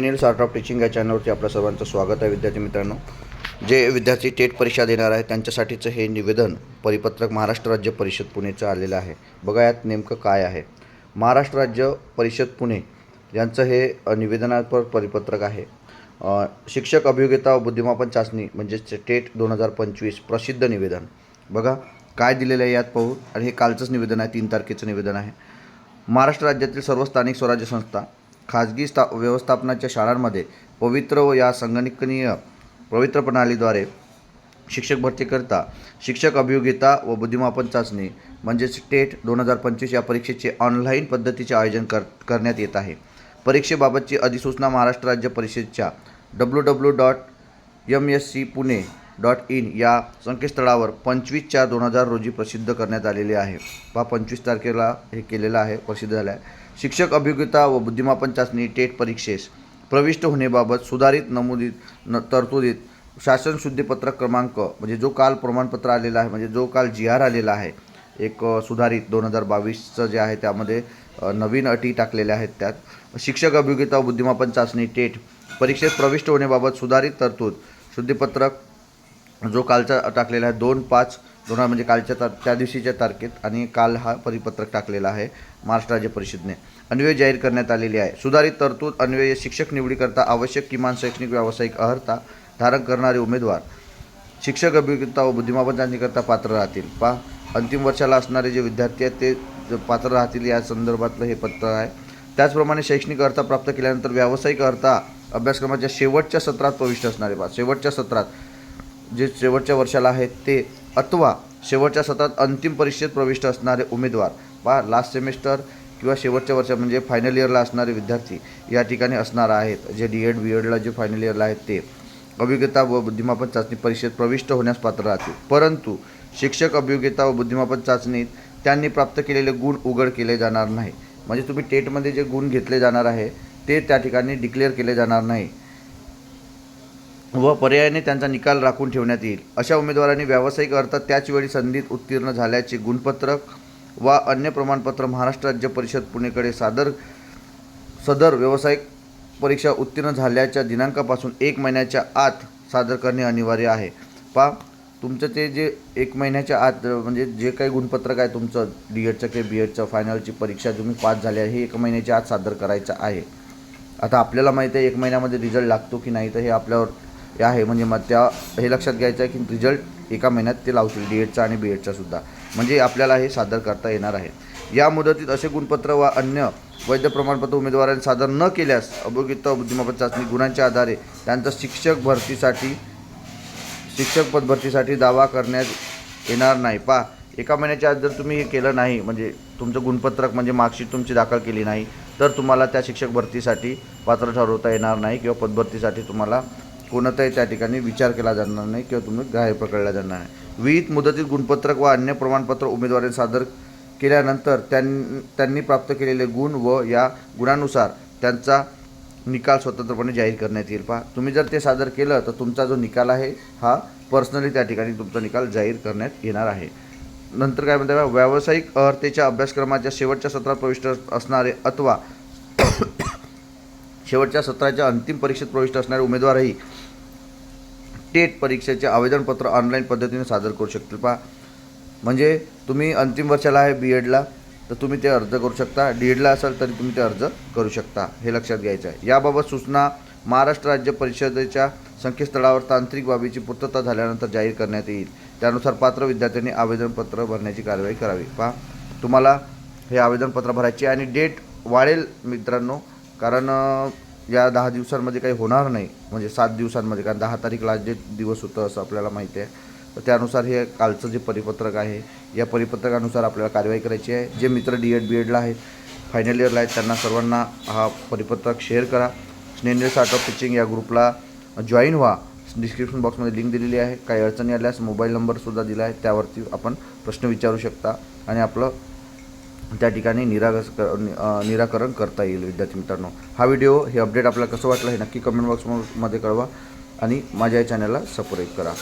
अनिल सार्ट of teaching या चॅनलवरती आपल्या सर्वांचं स्वागत आहे. विद्यार्थी मित्रांनो जे विद्यार्थी टेट परीक्षा देणार आहे त्यांच्यासाठीचं हे निवेदन परिपत्रक महाराष्ट्र राज्य परिषद पुणेचं आलेलं आहे. बघा यात नेमकं काय आहे. महाराष्ट्र राज्य परिषद पुणे यांचं हे निवेदनापर परिपत्रक आहे. शिक्षक अभियोग्यता व बुद्धिमापन चाचणी म्हणजेच टेट दोन हजार पंचवीस प्रसिद्ध निवेदन. बघा काय दिलेलं आहे यात पाहू आणि हे कालचंच निवेदन आहे तीन तारखेचं निवेदन आहे. महाराष्ट्र राज्यातील सर्व स्थानिक स्वराज्य संस्था खाजगी स्था व्यवस्थापनाच्या शाळांमध्ये पवित्र व या संगणकीय पवित्र प्रणालीद्वारे शिक्षक भरतीकरता शिक्षक अभियोगिता व बुद्धिमापन चाचणी म्हणजेच टेट दोन हजार पंचवीस या परीक्षेचे ऑनलाईन पद्धतीचे आयोजन कर करण्यात येत आहे. परीक्षेबाबतची अधिसूचना महाराष्ट्र राज्य परिषदेच्या W W dot M S C Pune dot in या संकेतस्थळावर पंचवीस चार दोन हजार रोजी प्रसिद्ध करण्यात आलेली आहे. पहा पंचवीस तारखेला हे केलेलं आहे प्रसिद्ध झालं आहे शिक्षक अभियोगिता व बुद्धिमापन चाचणी टेट परीक्षेस प्रविष्ट होण्याबाबत सुधारित नमूदित न तरतुदीत शासन शुद्धीपत्रक क्रमांक म्हणजे जो काल प्रमाणपत्र आलेला आहे म्हणजे जो काल जी आर आलेला आहे एक सुधारित दोन हजार बावीसचं जे आहे त्यामध्ये नवीन अटी टाकलेल्या आहेत त्यात. शिक्षक अभियोगिता बुद्धिमापन चाचणी टेट परीक्षेत प्रविष्ट होण्याबाबत सुधारित तरतूद शुद्धीपत्रक जो कालचा टाकलेला आहे दोन पाच दोन म्हणजे कालच्या तार त्या दिवशीच्या तारखेत आणि काल हा परिपत्रक टाकलेला आहे महाराष्ट्र राज्य परिषदेने. अन्वय जाहीर करण्यात आलेली आहे. सुधारित तरतूद अन्वय शिक्षक निवडीकरता आवश्यक किमान शैक्षणिक व्यावसायिक अर्हता धारण करणारे उमेदवार. शिक्षक अभियोगिता व बुद्धिमापन चाचणीकरता पात्र राहतील. पा अंतिम वर्षाला असणारे जे विद्यार्थी आहेत ते पात्र राहतील या संदर्भातलं हे पत्र आहे. त्याचप्रमाणे शैक्षणिक अर्हता प्राप्त केल्यानंतर व्यावसायिक अर्हता अभ्यासक्रमाच्या शेवटच्या सत्रात प्रविष्ट असणारे पा शेवटच्या सत्रात जे शेवटच्या वर्षाला आहेत ते अथवा शेवटच्या सत्रात अंतिम परीक्षेत प्रविष्ट असणारे उमेदवार वा लास्ट सेमिस्टर किंवा शेवटच्या वर्षा म्हणजे फायनल इयरला असणारे विद्यार्थी या ठिकाणी असणार आहेत. जे डी एड बी एडला जे फायनल इयरला आहेत ते. अभियोग्यता व बुद्धिमापन चाचणी परीक्षेत प्रविष्ट होण्यास पात्र राहतील. परंतु शिक्षक अभियोग्यता व बुद्धिमापन चाचणीत त्यांनी प्राप्त केलेले गुण उघड केले जाणार नाही. म्हणजे तुम्ही टेटमध्ये जे गुण घेतले जाणार आहे ते त्या ठिकाणी डिक्लेअर केले जाणार नाही. व पर्यायाने त्यांचा निकाल राखून ठेवण्यात येईल. अशा उमेदवारांनी व्यावसायिक अर्थात त्याचवेळी संधीत उत्तीर्ण झाल्याचे गुणपत्रक वा अन्य प्रमाणपत्र महाराष्ट्र राज्य परिषद पुणेकडे सादर सदर व्यावसायिक परीक्षा उत्तीर्ण झाल्याच्या दिनांकापासून एक महिन्याच्या आत सादर करणे अनिवार्य आहे. पा तुमचं ते जे एक महिन्याच्या आत म्हणजे जे काही गुणपत्रक आहे तुमचं डी एडचं किंवा बी एडचं फायनलची परीक्षा तुम्ही पास झाली आहे हे एक महिन्याच्या आत सादर करायचं आहे. आता आपल्याला माहिती आहे एक महिन्यामध्ये रिझल्ट लागतो की नाही तर हे आपल्यावर हे आहे. म्हणजे मग त्या हे लक्षात घ्यायचं आहे की रिझल्ट एका महिन्यात ते लावतील डी एडचा आणि बी एडचा सुद्धा. म्हणजे आपल्याला हे सादर करता येणार आहे. या मुदतीत असे गुणपत्र वा अन्य वैध प्रमाणपत्र उमेदवारांनी सादर न केल्यास अभोगित बुद्धिमत्ता चाचणी गुणांच्या आधारे त्यांचा शिक्षक भरतीसाठी शिक्षक पद भरतीसाठी दावा करण्यात येणार नाही. पा एका महिन्याच्या आत जर तुम्ही हे केलं नाही म्हणजे तुमचं गुणपत्रक म्हणजे मार्कशीट तुमची दाखल केली नाही तर तुम्हाला त्या शिक्षक भरतीसाठी पात्र ठरवता येणार नाही किंवा पदभरतीसाठी तुम्हाला कोणताही त्या ठिकाणी विचार केला जाणार नाही किंवा तुम्ही ग्राह्य पकडला जाणार नाही. विहित मुदतीत गुणपत्रक व अन्य प्रमाणपत्र उमेदवारी सादर केल्यानंतर त्यां त्यांनी प्राप्त केलेले गुण व या गुणानुसार त्यांचा निकाल स्वतंत्रपणे जाहीर करण्यात येईल. पहा तुम्ही जर ते सादर केलं तर तुमचा जो निकाल आहे हा पर्सनली त्या ठिकाणी तुमचा निकाल जाहीर करण्यात येणार आहे. नंतर काय म्हणतात व्यावसायिक अर्हतेच्या अभ्यासक्रमाच्या शेवटच्या सत्रात प्रविष्ट असणारे अथवा शेवटच्या सत्राच्या अंतिम परीक्षेत प्रविष्ट असणारे उमेदवारही टेट परीक्षेचे आवेदनपत्र ऑनलाईन पद्धतीने सादर करू शकतील. पहा म्हणजे तुम्ही अंतिम वर्षाला आहे बी एडला तर तुम्ही ते अर्ज करू शकता. डी एडला असाल तरी तुम्ही ते अर्ज करू शकता हे लक्षात घ्यायचं आहे. याबाबत सूचना महाराष्ट्र राज्य परिषदेच्या संकेतस्थळावर तांत्रिक बाबीची पूर्तता झाल्यानंतर जाहीर करण्यात येईल. त्यानुसार पात्र विद्यार्थ्यांनी आवेदनपत्र भरण्याची कारवाई करावी. पहा तुम्हाला हे आवेदनपत्र भरायचे आणि डेट वाढेल मित्रांनो कारण या दहा दिवसांमध्ये काही होणार नाही. म्हणजे सात दिवसांमध्ये कारण दहा तारीख लास्ट डेट दिवस होतं असं आपल्याला माहिती आहे. तर त्यानुसार हे कालचं जे परिपत्रक आहे या परिपत्रकानुसार आपल्याला कार्यवाही करायची आहे. जे मित्र डी एड बी एडला आहेत फायनल इयरला आहेत त्यांना सर्वांना हा परिपत्रक शेअर करा. स्नेंडर स्टार्ट ऑफ टीचिंग या ग्रुपला जॉईन व्हा. डिस्क्रिप्शन बॉक्समध्ये लिंक दिलेली आहे. काही अडचणी आल्यास मोबाईल नंबरसुद्धा दिला आहे. त्यावरती आपण प्रश्न विचारू शकता. आणि आपलं त्या ठिकाणी निरागस क निराकरण करता येईल विद्यार्थी मित्रांनो. हा व्हिडिओ हे अपडेट आपल्याला कसं वाटलं हे नक्की कमेंट बॉक्समध्ये कळवा आणि माझ्या या चॅनलला सबस्क्राईब करा.